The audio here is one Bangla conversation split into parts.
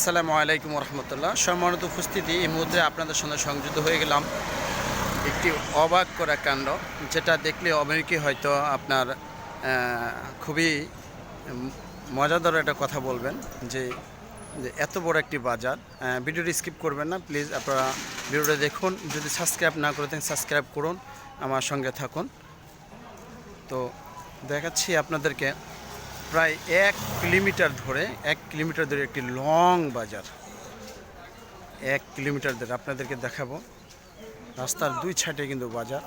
আসসালামু আলাইকুম রহমতুল্লাহ সম্মানিত উপস্থিতি, এই মুহূর্তে আপনাদের সঙ্গে সংযুক্ত হয়ে গেলাম একটি অবাক করা কাণ্ড, যেটা দেখলে অনেকে হয়তো আপনার খুবই মজাদার একটা কথা বলবেন, যে এত বড় একটি বাজার। ভিডিওটি স্কিপ করবেন না, প্লিজ আপনারা ভিডিওটা দেখুন। যদি সাবস্ক্রাইব না করে থাকেন, সাবস্ক্রাইব করুন, আমার সঙ্গে থাকুন। তো দেখাচ্ছি আপনাদেরকে প্রায় এক কিলোমিটার ধরে, এক কিলোমিটার ধরে একটি লং বাজার। এক কিলোমিটার ধরে আপনাদেরকে দেখাবো। রাস্তার দুই সাইডে কিন্তু বাজার,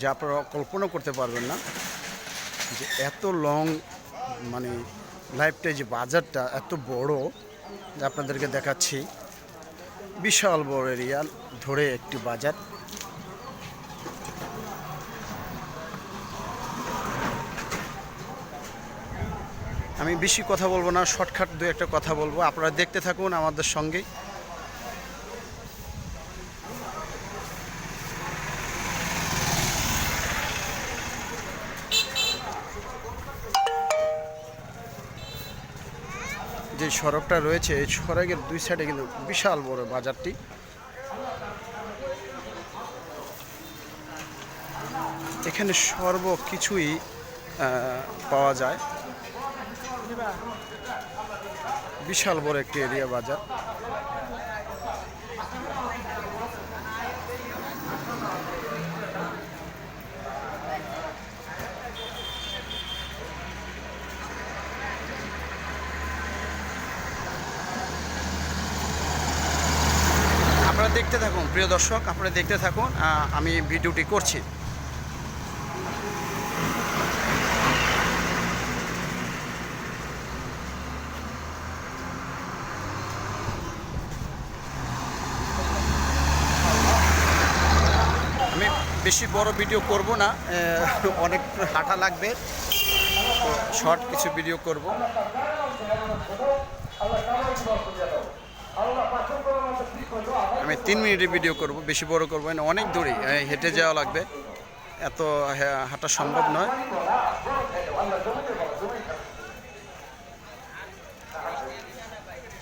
যা আপনারা কল্পনা করতে পারবেন না যে এত লং মানে লাইফটাই যে বাজারটা এত বড় যে আপনাদেরকে দেখাচ্ছি। বিশাল বড় এরিয়া ধরে একটি বাজার। আমি বেশি কথা বলব না, শর্টকাট দু একটা কথা বলব। আপনারা দেখতে থাকুন আমাদের সঙ্গে। যে সড়কটা রয়েছে, এই সড়কের দুই সাইডে কিন্তু বিশাল বড় বাজারটি। এখানে সর্ব কিছুই পাওয়া যায়। বিশাল বড় একটি এরিয়া বাজার। আপনারা দেখতে থাকুন, প্রিয় দর্শক, আপনারা দেখতে থাকুন আমি ভিডিওটি করছি আমি বেশি বড় ভিডিও করব না অনেক হাঁটা লাগবে, তো শর্ট কিছু ভিডিও করব। আমি তিন মিনিটের ভিডিও করব, বেশি বড় করব না, অনেক দূরে হেঁটে যাওয়া লাগবে। এত হাঁটা সম্ভব নয়।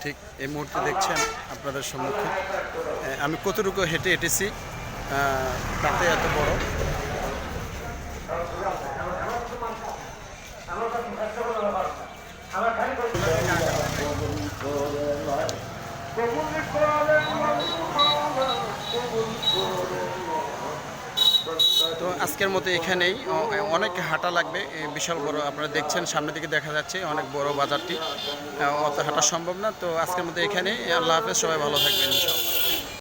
ঠিক এই মুহূর্তে দেখছেন আপনাদের সম্মুখে। আমি কতটুকু হেঁটে হেঁটেছি তাতে এত বড়। তো আজকের মতো এখানেই। অনেক হাঁটা লাগবে বিশাল বড় আপনারা দেখছেন সামনে দিকে দেখা যাচ্ছে অনেক বড় বাজারটি। অত হাঁটা সম্ভব না, তো আজকের মতো এখানেই। আল্লাহ হাফেজ, সবাই ভালো থাকবেন ইনশাল্লাহ